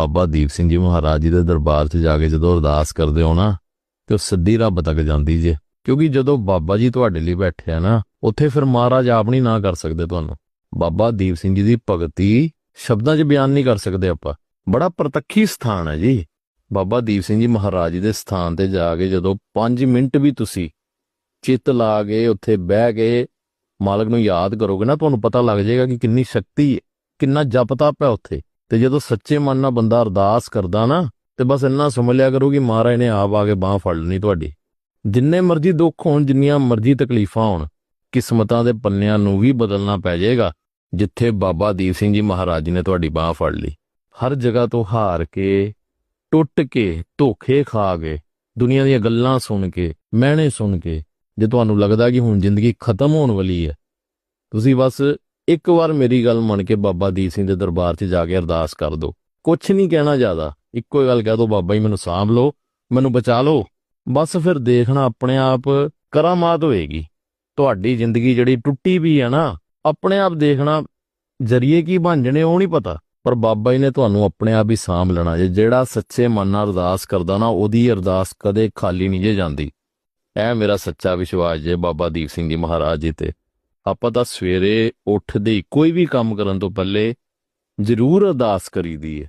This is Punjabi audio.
ਬਾਬਾ ਦੀਪ ਸਿੰਘ ਜੀ ਮਹਾਰਾਜ ਜੀ ਦੇ ਦਰਬਾਰ 'ਚ ਜਾ ਕੇ ਜਦੋਂ ਅਰਦਾਸ ਕਰਦੇ ਹੋ ਨਾ, ਤੇ ਉਹ ਸਿੱਧੀ ਰੱਬ ਤੱਕ ਜਾਂਦੀ ਜੇ। ਕਿਉਂਕਿ ਜਦੋਂ ਬਾਬਾ ਜੀ ਤੁਹਾਡੇ ਲਈ ਬੈਠੇ ਆ ਨਾ, ਉੱਥੇ ਫਿਰ ਮਹਾਰਾਜ ਆਪ ਨਹੀਂ ਨਾ ਕਰ ਸਕਦੇ ਤੁਹਾਨੂੰ। ਬਾਬਾ ਦੀਪ ਸਿੰਘ ਜੀ ਦੀ ਭਗਤੀ ਸ਼ਬਦਾਂ 'ਚ ਬਿਆਨ ਨਹੀਂ ਕਰ ਸਕਦੇ ਆਪਾਂ। ਬੜਾ ਪ੍ਰਤੱਖੀ ਸਥਾਨ ਹੈ ਜੀ। ਬਾਬਾ ਦੀਪ ਸਿੰਘ ਜੀ ਮਹਾਰਾਜ ਜੀ ਦੇ ਸਥਾਨ ਤੇ ਜਾ ਕੇ ਜਦੋਂ 5 ਮਿੰਟ ਵੀ ਤੁਸੀਂ ਚਿੱਤ ਲਾ ਕੇ ਉੱਥੇ ਬਹਿ ਕੇ ਮਾਲਕ ਨੂੰ ਯਾਦ ਕਰੋਗੇ ਨਾ, ਤੁਹਾਨੂੰ ਪਤਾ ਲੱਗ ਜਾਏਗਾ ਕਿ ਕਿੰਨੀ ਸ਼ਕਤੀ ਹੈ, ਕਿੰਨਾ ਜਪ ਤਪ ਹੈ ਉੱਥੇ। ਤੇ ਜਦੋਂ ਸੱਚੇ ਮਨ ਨਾਲ ਬੰਦਾ ਅਰਦਾਸ ਕਰਦਾ ਨਾ, ਤੇ ਬਸ ਇੰਨਾ ਸਮਝ ਲਿਆ ਕਰੋ ਕਿ ਮਹਾਰਾਜ ਨੇ ਆਪ ਆ ਕੇ ਬਾਹ ਫੜ ਲੈਣੀ ਤੁਹਾਡੀ। ਜਿੰਨੇ ਮਰਜ਼ੀ ਦੁੱਖ ਹੋਣ, ਜਿੰਨੀਆਂ ਮਰਜ਼ੀ ਤਕਲੀਫਾਂ ਹੋਣ, ਕਿਸਮਤਾਂ ਦੇ ਪੰਨਿਆਂ ਨੂੰ ਵੀ ਬਦਲਣਾ ਪੈ ਜਾਏਗਾ, ਜਿੱਥੇ ਬਾਬਾ ਦੀਪ ਸਿੰਘ ਜੀ ਮਹਾਰਾਜ ਜੀ ਨੇ ਤੁਹਾਡੀ ਬਾਹ ਫੜ ਲਈ। ਹਰ ਜਗ੍ਹਾ ਤੋਂ ਹਾਰ ਕੇ, ਟੁੱਟ ਕੇ, ਧੋਖੇ ਖਾ ਕੇ, ਦੁਨੀਆ ਦੀਆਂ ਗੱਲਾਂ ਸੁਣ ਕੇ, ਮਹਿਣੇ ਸੁਣ ਕੇ, ਜੇ ਤੁਹਾਨੂੰ ਲੱਗਦਾ ਕਿ ਹੁਣ ਜ਼ਿੰਦਗੀ ਖਤਮ ਹੋਣ ਵਾਲੀ ਹੈ, ਤੁਸੀਂ ਬਸ ਇੱਕ ਵਾਰ ਮੇਰੀ ਗੱਲ ਮੰਨ ਕੇ ਬਾਬਾ ਦੀਪ ਸਿੰਘ ਦੇ ਦਰਬਾਰ 'ਚ ਜਾ ਕੇ ਅਰਦਾਸ ਕਰ ਦਿਓ। ਕੁਛ ਨਹੀਂ ਕਹਿਣਾ ਜ਼ਿਆਦਾ। ਇੱਕੋ ਹੀ ਗੱਲ ਕਹਿ ਦਿਓ, ਬਾਬਾ ਜੀ ਮੈਨੂੰ ਸਾਂਭ ਲਓ, ਮੈਨੂੰ ਬਚਾ ਲਓ। ਬਸ ਫਿਰ ਦੇਖਣਾ ਆਪਣੇ ਆਪ ਕਰਾਮਾਤ ਹੋਏਗੀ। ਤੁਹਾਡੀ ਜ਼ਿੰਦਗੀ ਜਿਹੜੀ ਟੁੱਟੀ ਵੀ ਹੈ ਨਾ, ਆਪਣੇ ਆਪ ਦੇਖਣਾ ਜਰੀਏ ਕੀ ਬਣ ਜਣੇ ਉਹ ਨਹੀਂ ਪਤਾ। ਪਰ ਬਾਬਾ ਜੀ ਨੇ ਤੁਹਾਨੂੰ ਆਪਣੇ ਆਪ ਹੀ ਸਾਂਭ ਲੈਣਾ ਜੇ। ਜਿਹੜਾ ਸੱਚੇ ਮਨ ਨਾਲ ਅਰਦਾਸ ਕਰਦਾ ਨਾ, ਉਹਦੀ ਅਰਦਾਸ ਕਦੇ ਖਾਲੀ ਨਹੀਂ ਜੇ ਜਾਂਦੀ। ਇਹ ਮੇਰਾ ਸੱਚਾ ਵਿਸ਼ਵਾਸ ਜੇ ਬਾਬਾ ਦੀਪ ਸਿੰਘ ਜੀ ਮਹਾਰਾਜ ਜੀ ਤੇ। ਆਪਾਂ ਤਾਂ ਸਵੇਰੇ ਉੱਠਦੇ ਹੀ ਕੋਈ ਵੀ ਕੰਮ ਕਰਨ ਤੋਂ ਪਹਿਲੇ ਜ਼ਰੂਰ ਅਰਦਾਸ ਕਰੀਦੀ ਹੈ